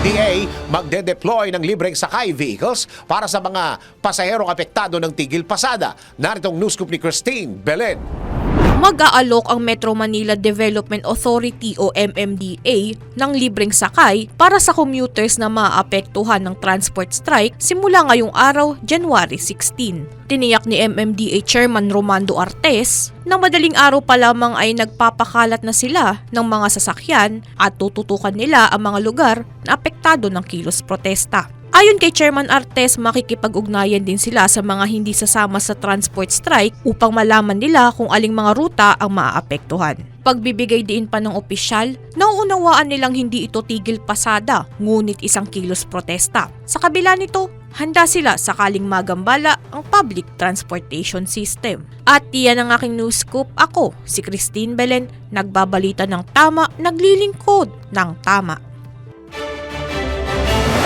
MMDA magde-deploy ng libreng sakay vehicles para sa mga pasaherong apektado ng tigil pasada. Naritong news ni Christine Belen. Mag-aalok ang Metro Manila Development Authority o MMDA ng libreng sakay para sa commuters na maapektuhan ng transport strike simula ngayong araw, January 16. Tiniyak ni MMDA Chairman Romando Artes na madaling araw pa lamang ay nagpapakalat na sila ng mga sasakyan at tututukan nila ang mga lugar na apektado ng kilos protesta. Ayon kay Chairman Artes, makikipag-ugnayan din sila sa mga hindi sasama sa transport strike upang malaman nila kung aling mga ruta ang maaapektuhan. Pagbibigay din pa ng opisyal, nauunawaan nilang hindi ito tigil pasada, ngunit isang kilos protesta. Sa kabila nito, handa sila sakaling magambala ang public transportation system. At iyan ang aking news scoop. Ako, si Christine Belen, nagbabalita ng tama, naglilingkod ng tama.